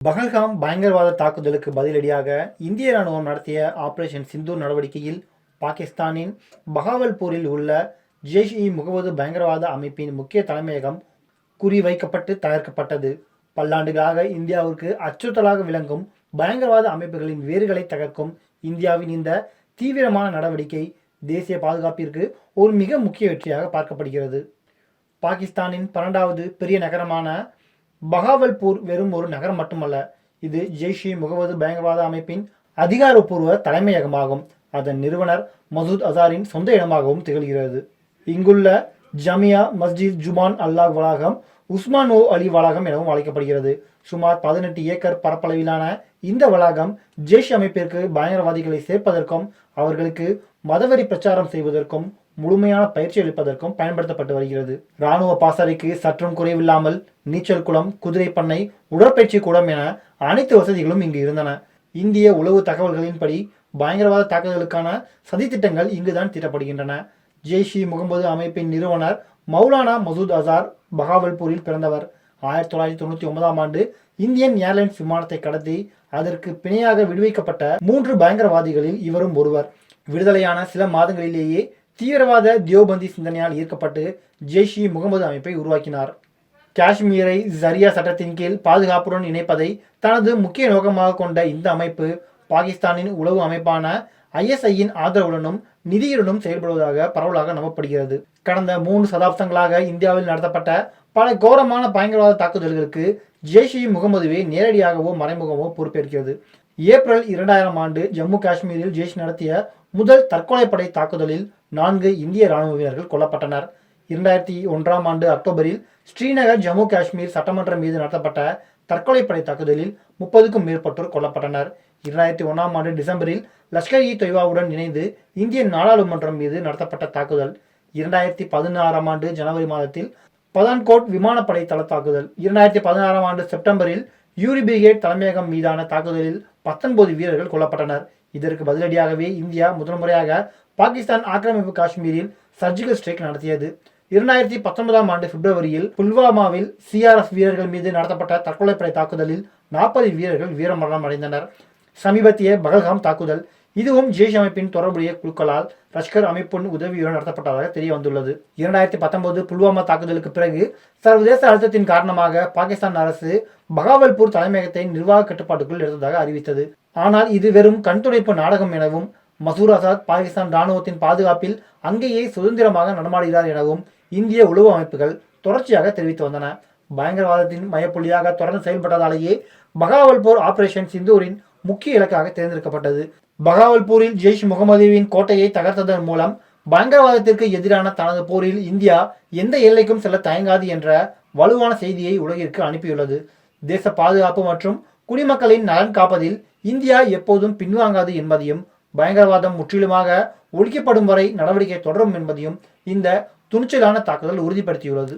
பகல்காம் பயங்கரவாத தாக்குதலுக்கு பதிலடியாக இந்திய ராணுவம் நடத்திய ஆபரேஷன் சிந்தூர் நடவடிக்கையில் பாகிஸ்தானின் பகாவல்பூரில் உள்ள ஜெய்ஷ் இ முகமது பயங்கரவாத அமைப்பின் முக்கிய தலைமையகம் குறிவைக்கப்பட்டு தகர்க்கப்பட்டது. பல்லாண்டுகளாக இந்தியாவிற்கு அச்சுறுத்தலாக விளங்கும் பயங்கரவாத அமைப்புகளின் வேர்களை தகர்க்கும் இந்தியாவின் இந்த தீவிரமான நடவடிக்கை தேசிய பாதுகாப்பிற்கு ஒரு மிக முக்கிய வெற்றியாக பார்க்கப்படுகிறது. பாகிஸ்தானின் பன்னெண்டாவது பெரிய நகரமான பகாவல்பூர் வெறும் ஒரு நகரம் மட்டுமல்ல இது ஜெய்ஷி முகமது பயங்கரவாத அமைப்பின் அதிகாரப்பூர்வ தலைமையகமாகும். அதன் நிறுவனர் மசூத் அசாரின் சொந்த இடமாகவும் திகழ்கிறது. இங்குள்ள ஜமியா மஸ்ஜித் ஜுமான் அல்லாஹ் வளாகம் உஸ்மான் ஓ அலி வளாகம் எனவும் அழைக்கப்படுகிறது. சுமார் பதினெட்டு ஏக்கர் பரப்பளவிலான இந்த வளாகம் ஜெய்ஷ் அமைப்பிற்கு பயங்கரவாதிகளை சேர்ப்பதற்கும் அவர்களுக்கு மதவெறி பிரச்சாரம் செய்வதற்கும் முழுமையான பயிற்சி அளிப்பதற்கும் பயன்படுத்தப்பட்டு வருகிறது. இராணுவ பாசறைக்கு சற்றும் குறைவில்லாமல் நீச்சல் குளம் குதிரை பண்ணை உடற்பயிற்சி கூடம் என அனைத்து வசதிகளும் இங்கு இருந்தன. இந்திய உளவு தகவல்களின்படி பயங்கரவாத தாக்குதலுக்கான சதித்திட்டங்கள் இங்குதான் தீட்டப்படுகின்றன. ஜெய்ஷ் இ முகமது அமைப்பின் நிறுவனர் மௌலானா மசூத் அசார் பகாவல்பூரில் பிறந்தவர். ஆயிரத்தி தொள்ளாயிரத்தி தொண்ணூற்றி ஒன்பதாம் ஆண்டு இந்தியன் ஏர்லைன்ஸ் விமானத்தை கடத்தி அதற்கு பிணையாக விடுவிக்கப்பட்ட மூன்று பயங்கரவாதிகளில் இவரும் ஒருவர். விடுதலையான சில மாதங்களிலேயே தீவிரவாத தியோபந்தி சிந்தனையால் ஈர்க்கப்பட்டு ஜெய்ஷ் இ முகமது அமைப்பை உருவாக்கினார். காஷ்மீரை ஜரியா சட்டத்தின் கீழ் பாதுகாப்புடன் இணைப்பதை தனது முக்கிய நோக்கமாக கொண்ட இந்த அமைப்பு பாகிஸ்தானின் உளவு அமைப்பான ஐஎஸ்ஐயின் ஆதரவுடனும் நிதியுடனும் செயல்படுவதாக பரவலாக நம்பப்படுகிறது. கடந்த மூன்று சதாப்தங்களாக இந்தியாவில் நடத்தப்பட்ட பல கோரமான பயங்கரவாத தாக்குதல்களுக்கு ஜெய்ஷ் இ முகமதுவே நேரடியாகவோ மறைமுகமோ பொறுப்பேற்கிறது. ஏப்ரல் இரண்டாயிரம் ஆண்டு ஜம்மு காஷ்மீரில் ஜெய்ஷ் நடத்திய முதல் தற்கொலைப்படை தாக்குதலில் நான்கு இந்திய ராணுவ வீரர்கள் கொல்லப்பட்டனர். இரண்டாயிரத்தி ஒன்றாம் ஆண்டு அக்டோபரில் ஸ்ரீநகர் ஜம்மு காஷ்மீர் சட்டமன்றம் மீது நடத்தப்பட்ட தற்கொலைப்படை தாக்குதலில் முப்பதுக்கும் மேற்பட்டோர் கொல்லப்பட்டனர். இரண்டாயிரத்தி ஒன்றாம் ஆண்டு டிசம்பரில் லஷ்கர் இ தொய்வாவுடன் இணைந்து இந்திய நாடாளுமன்றம் மீது நடத்தப்பட்ட தாக்குதல். இரண்டாயிரத்தி பதினாறாம் ஆண்டு ஜனவரி மாதத்தில் பதான்கோட் விமானப்படை தள தாக்குதல். இரண்டாயிரத்தி பதினாறாம் ஆண்டு செப்டம்பரில் யூரி பிரிகேட் தலைமையகம் மீதான தாக்குதலில் பத்தொன்பது வீரர்கள் கொல்லப்பட்டனர். இதற்கு பதிலடியாகவே இந்தியா முதல் முறையாக பாகிஸ்தான் ஆக்கிரமிப்பு காஷ்மீரில் சர்ஜிக்கல் ஸ்ட்ரைக் நடத்தியது. இரண்டாயிரத்தி பத்தொன்பதாம் ஆண்டு பிப்ரவரியில் புல்வாமாவில் சிஆர்எஃப் வீரர்கள் மீது நடத்தப்பட்ட தற்கொலைப்படை தாக்குதலில் நாற்பது வீரர்கள் வீரமரணம் அடைந்தனர். சமீபத்திய பகல்காம் தாக்குதல் இதுவும் ஜெய்ஷ் அமைப்பின் தொடர்புடைய குழுக்களால் லஷ்கர் அமைப்பின் உதவியுடன் நடத்தப்பட்டதாக தெரிய வந்துள்ளது இரண்டாயிரத்தி பத்தொன்பது புல்வாமா தாக்குதலுக்கு பிறகு சர்வதேச அழுத்தத்தின் காரணமாக பாகிஸ்தான் அரசு பகாவல்பூர் தலைமையகத்தை நிர்வாக கட்டுப்பாட்டுக்குள் எடுத்ததாக அறிவித்தது. ஆனால் இது வெறும் கண்துடைப்பு நாடகம் எனவும் மசூர் அசாத் பாகிஸ்தான் இராணுவத்தின் பாதுகாப்பில் அங்கேயே சுதந்திரமாக நடமாடுகிறார் எனவும் இந்திய உளவு அமைப்புகள் தொடர்ச்சியாக தெரிவித்து வந்தன. பயங்கரவாதத்தின் மையப்புள்ளியாக தொடர்ந்து செயல்பட்டதாலேயே பகாவல்பூர் ஆபரேஷன் சிந்தூரின் முக்கிய இலக்காக தேர்ந்தெடுக்கப்பட்டது. பகாவல்பூரில் ஜெய்ஷ் முகமதுவின் கோட்டையை தகர்த்ததன் மூலம் பயங்கரவாதத்திற்கு எதிரான தனது போரில் இந்தியா எந்த எல்லைக்கும் செல்ல தயங்காது என்ற வலுவான செய்தியை உலகிற்கு அனுப்பியுள்ளது. தேச பாதுகாப்பு மற்றும் குடிமக்களின் நலன் காப்பதில் இந்தியா எப்போதும் பின்வாங்காது என்பதையும் பயங்கரவாதம் முற்றிலுமாக ஒழிக்கப்படும் வரை நடவடிக்கை தொடரும் என்பதையும் இந்த துணிச்சலான தாக்குதல் உறுதிப்படுத்தியுள்ளது.